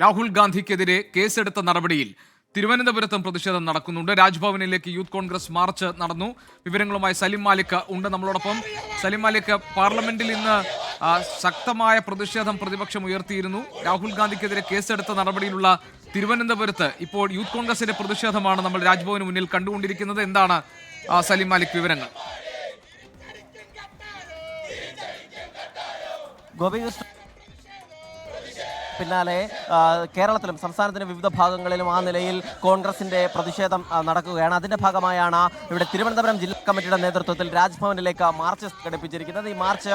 രാഹുൽ ഗാന്ധിക്കെതിരെ കേസെടുത്ത നടപടിയിൽ തിരുവനന്തപുരത്തും പ്രതിഷേധം നടക്കുന്നുണ്ട്. രാജ്ഭവനിലേക്ക് യൂത്ത് കോൺഗ്രസ് മാർച്ച് നടന്നു. വിവരങ്ങളുമായി സലിം മാലിക് ഉണ്ട് നമ്മളോടൊപ്പം. സലിം മാലിക് പാർലമെന്റിൽ ഇന്ന് ശക്തമായ പ്രതിഷേധം പ്രതിപക്ഷം ഉയർത്തിയിരുന്നു. രാഹുൽ ഗാന്ധിക്കെതിരെ കേസെടുത്ത നടപടിയിലുള്ള തിരുവനന്തപുരത്ത് ഇപ്പോൾ യൂത്ത് കോൺഗ്രസിന്റെ പ്രതിഷേധമാണ് നമ്മൾ രാജ്ഭവന് മുന്നിൽ കണ്ടുകൊണ്ടിരിക്കുന്നത്. എന്താണ് സലിം മാലിക് വിവരങ്ങൾ? ഗോപികൃഷ്ണ പിന്നാലെ കേരളത്തിലും സംസ്ഥാനത്തിന്റെ വിവിധ ഭാഗങ്ങളിലും ആ നിലയിൽ കോൺഗ്രസിന്റെ പ്രതിഷേധം നടക്കുകയാണ്. അതിന്റെ ഭാഗമായാണ് ഇവിടെ തിരുവനന്തപുരം ജില്ലാ കമ്മിറ്റിയുടെ നേതൃത്വത്തിൽ രാജ്ഭവനിലേക്ക് മാർച്ച് സംഘടിപ്പിച്ചിരിക്കുന്നത് ഈ മാർച്ച്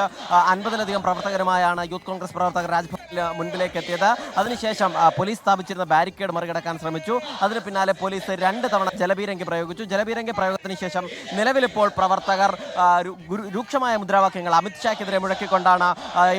അൻപതിലധികം പ്രവർത്തകരുമായാണ് യൂത്ത് കോൺഗ്രസ് പ്രവർത്തകർ രാജ്ഭവനിൽ മുൻപിലേക്ക് എത്തിയത്. അതിനുശേഷം പോലീസ് സ്ഥാപിച്ചിരുന്ന ബാരിക്കേഡ് മറികടക്കാൻ ശ്രമിച്ചു. അതിന് പിന്നാലെ പോലീസ് രണ്ട് തവണ ജലബീരങ്കി പ്രയോഗിച്ചു. ജലബീരങ്കി പ്രയോഗത്തിന് ശേഷം നിലവിലിപ്പോൾ പ്രവർത്തകർ രൂക്ഷമായ മുദ്രാവാക്യങ്ങൾ അമിത്ഷാക്കെതിരെ മുഴക്കിക്കൊണ്ടാണ്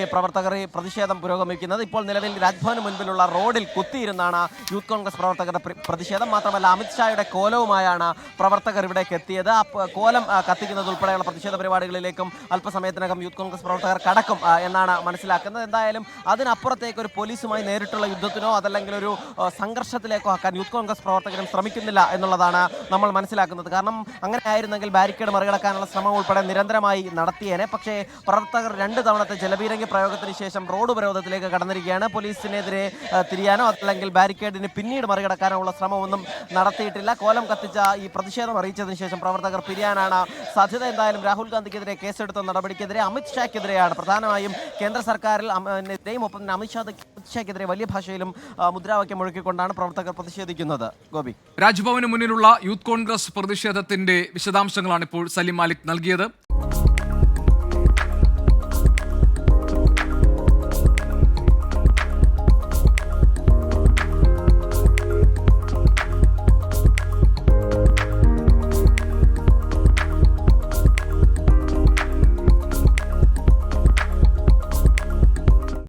ഈ പ്രവർത്തകർ ഈ പ്രതിഷേധം പുരോഗമിക്കുന്നത്. ഇപ്പോൾ നിലവിൽ രാജ്ഭവന് മുൻപിലുള്ള റോഡിൽ കുത്തിയിരുന്നാണ് യൂത്ത് കോൺഗ്രസ് പ്രവർത്തകരുടെ പ്രതിഷേധം. മാത്രമല്ല അമിത്ഷായുടെ കോലവുമായാണ് പ്രവർത്തകർ ഇവിടേക്ക് എത്തിയത്. ആ കോലം കത്തിക്കുന്നത് ഉൾപ്പെടെയുള്ള പ്രതിഷേധ പരിപാടികളിലേക്കും അല്പസമയത്തിനകം യൂത്ത് കോൺഗ്രസ് പ്രവർത്തകർ കടക്കും എന്നാണ് മനസ്സിലാക്കുന്നത്. എന്തായാലും അതിനപ്പുറത്തേക്ക് ഒരു പോലീസുമായി നേരിട്ടുള്ള യുദ്ധത്തിനോ അതല്ലെങ്കിൽ ഒരു സംഘർഷത്തിലേക്കോ ആക്കാൻ യൂത്ത് കോൺഗ്രസ് പ്രവർത്തകരും ശ്രമിക്കുന്നില്ല എന്നുള്ളതാണ് നമ്മൾ മനസ്സിലാക്കുന്നത്. കാരണം അങ്ങനെ ആയിരുന്നെങ്കിൽ ബാരിക്കേഡ് മറികടക്കാനുള്ള ശ്രമം ഉൾപ്പെടെ നിരന്തരമായി നടത്തിയേനെ. പക്ഷേ പ്രവർത്തകർ രണ്ട് തവണത്തെ ജലപീരങ്കി പ്രയോഗത്തിന് ശേഷം റോഡ് ഉപരോധത്തിലേക്ക് കടന്നിരിക്കുകയാണ്. പോലീസിനെതിരെ തിരിയാനോ അല്ലെങ്കിൽ ബാരിക്കേഡിന് പിന്നീട് മറികടക്കാനോ ഉള്ള ശ്രമമൊന്നും നടത്തിയിട്ടില്ല. കോലം കത്തിച്ച ഈ പ്രതിഷേധം അറിയിച്ചതിന് ശേഷം പ്രവർത്തകർ പിരിയാനാണ് സാധ്യത. എന്തായാലും രാഹുൽ ഗാന്ധിക്കെതിരെ കേസെടുത്ത നടപടിക്കെതിരെ അമിത് അമിത്ഷാക്കെതിരെയാണ് പ്രധാനമായും കേന്ദ്ര സർക്കാരിൽ ഒപ്പം തന്നെ അമിത്ഷാക്കെതിരെ വലിയ ഭാഷയിലും മുദ്രാവാക്യം മുഴക്കിക്കൊണ്ടാണ് പ്രവർത്തകർ പ്രതിഷേധിക്കുന്നത്. ഗോപി. രാജ്ഭവന് മുന്നിലുള്ള യൂത്ത് കോൺഗ്രസ് പ്രതിഷേധത്തിന്റെ വിശദാംശങ്ങളാണ് ഇപ്പോൾ സലിം മാലിക് നൽകിയത്.